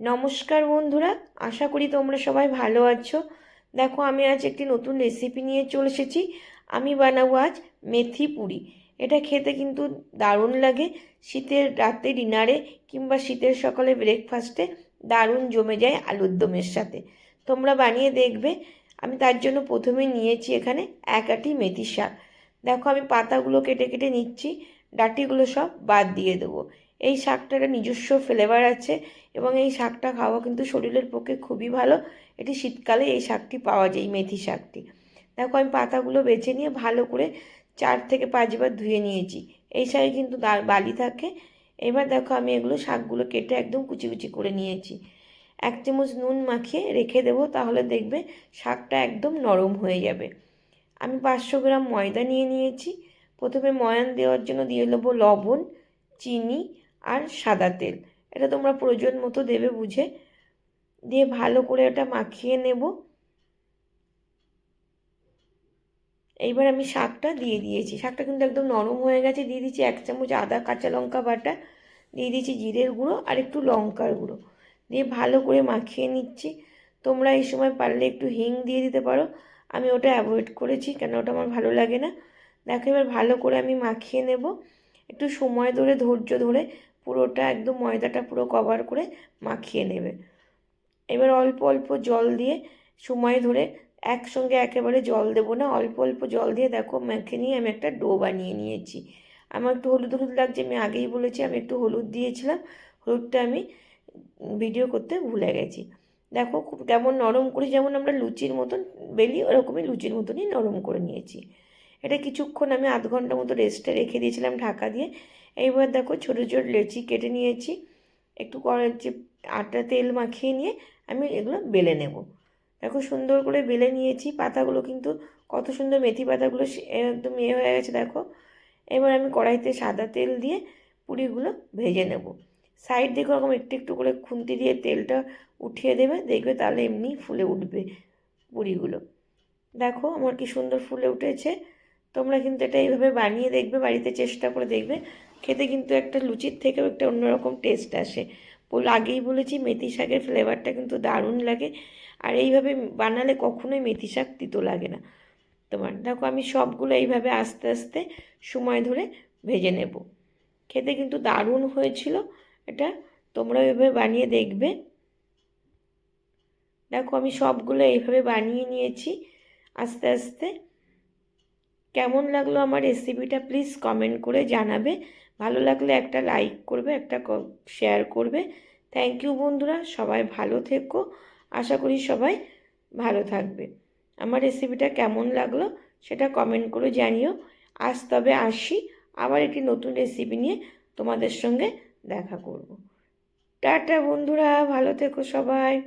নমস্কার বন্ধুরা, আশা করি তোমরা সবাই ভালো আছো। দেখো, আমি আজ একটি নতুন রেসিপি নিয়ে চলে এসেছি। আমি বানাবো আজ মেথি পুরি। এটা খেতে কিন্তু দারুণ লাগে। শীতের রাতে ডিনারে কিংবা শীতের সকালে ব্রেকফাস্টে দারুণ জমে যায় আলুর দমের সাথে। তোমরা বানিয়ে দেখবে। আমি তার জন্য প্রথমে নিয়েছি এখানে এক আটি মেথি শাক। দেখো, আমি পাতাগুলো কেটে কেটে নিচ্ছি। ডাটিগুলো সব বাদ দিয়ে দেবো। এই শাকটার একটা নিজস্ব ফ্লেভার আছে এবং এই শাকটা খাওয়া কিন্তু শরীরের পক্ষে খুবই ভালো। এটি শীতকালে এই শাকটি পাওয়া যায়, এই মেথি শাকটি। দেখো, আমি পাতাগুলো বেছে নিয়ে ভালো করে চার থেকে পাঁচবার ধুয়ে নিয়েছি। এই শাকে কিন্তু বালি থাকে। এবার দেখো, আমি এগুলো শাকগুলো কেটে একদম কুচি কুচি করে নিয়েছি। এক চামচ নুন মাখিয়ে রেখে দেবো, তাহলে দেখবে শাকটা একদম নরম হয়ে যাবে। আমি পাঁচশো গ্রাম ময়দা নিয়ে নিয়েছি। প্রথমে ময়ান দেওয়ার জন্য দিয়ে নেব লবণ, চিনি আর সাদা তেল। এটা তোমরা প্রয়োজন মতো দেবে বুঝে। দিয়ে ভালো করে এটা মাখিয়ে নেব। এইবার আমি শাকটা দিয়ে দিয়েছি। শাকটা কিন্তু একদম নরম হয়ে গেছে। দিয়ে দিচ্ছি এক চামচ আদা, কাঁচা লঙ্কা বাটা। দিয়ে দিচ্ছি জিরের গুঁড়ো আর একটু লঙ্কার গুঁড়ো। দিয়ে ভালো করে মাখিয়ে নিচ্ছি। তোমরা এই সময় পারলে একটু হিং দিয়ে দিতে পারো। আমি ওটা অ্যাভয়েড করেছি কেন ওটা আমার ভালো লাগে না। দেখো এবার ভালো করে আমি মাখিয়ে নেব। একটু সময় ধরে, ধৈর্য ধরে পুরোটা একদম ময়দাটা পুরো কভার করে মাখিয়ে নেবে। এবার অল্প অল্প জল দিয়ে সময় ধরে একসঙ্গে একেবারে জল দেবো না, অল্প অল্প জল দিয়ে দেখো মেখে নিয়ে আমি একটা ডো বানিয়ে নিয়েছি। আমার একটু হলুদ হলুদ লাগছে, আমি আগেই বলেছি আমি একটু হলুদ দিয়েছিলাম, হলুদটা আমি ভিডিও করতে ভুলে গেছি। দেখো খুব কেমন নরম করে যেমন আমরা লুচির মতন, বেলি ওরকমই লুচির মতনই নরম করে নিয়েছি। এটা কিছুক্ষণ আমি আধ ঘণ্টা মতো রেস্টে রেখে দিয়েছিলাম ঢাকা দিয়ে। এইবার দেখো ছোটো ছোটো লেচি কেটে নিয়েছি। একটু যে আটা তেল মাখিয়ে নিয়ে আমি এগুলো বেলে নেব। দেখো সুন্দর করে বেলে নিয়েছি। পাতাগুলো কিন্তু কত সুন্দর মেথি পাতাগুলো একদম ইয়ে হয়ে গেছে দেখো। এবার আমি কড়াইতে সাদা তেল দিয়ে পুরিগুলো ভেজে নেব। সাইড দেখো ওরকম একটু একটু করে খুন্তি দিয়ে তেলটা উঠিয়ে দেবে। দেখবে তাহলে এমনি ফুলে উঠবে পুরিগুলো। দেখো আমার কি সুন্দর ফুলে উঠেছে। তোমরা কিন্তু এটা এইভাবে বানিয়ে দেখবে, বাড়িতে চেষ্টা করে দেখবে। খেতে কিন্তু একটা লুচির থেকেও একটা অন্যরকম টেস্ট আসে। আগেই বলেছি মেথি শাকের ফ্লেভারটা কিন্তু দারুণ লাগে। আর এইভাবে বানালে কখনোই মেথি শাক তিতো লাগে না। তোমার, দেখো আমি সবগুলো এইভাবে আস্তে আস্তে সময় ধরে ভেজে নেব। খেতে কিন্তু দারুণ হয়েছিল এটা। তোমরা এইভাবে বানিয়ে দেখবে। দেখো আমি সবগুলো এইভাবে বানিয়ে নিয়েছি আস্তে আস্তে। কেমন লাগল আমার রেসিপিটা প্লিজ কমেন্ট করে জানাবে। ভালো লাগলে একটা লাইক করবে, একটা শেয়ার করবে। থ্যাংক ইউ বন্ধুরা, সবাই ভালো থেকো। আশা করি সবাই ভালো থাকবে। আমার রেসিপিটা কেমন লাগল সেটা কমেন্ট করে জানিও। আজ তবে আসি, আবার একটি নতুন রেসিপি নিয়ে তোমাদের সঙ্গে দেখা করব। টাটা বন্ধুরা, ভালো থেকো সবাই।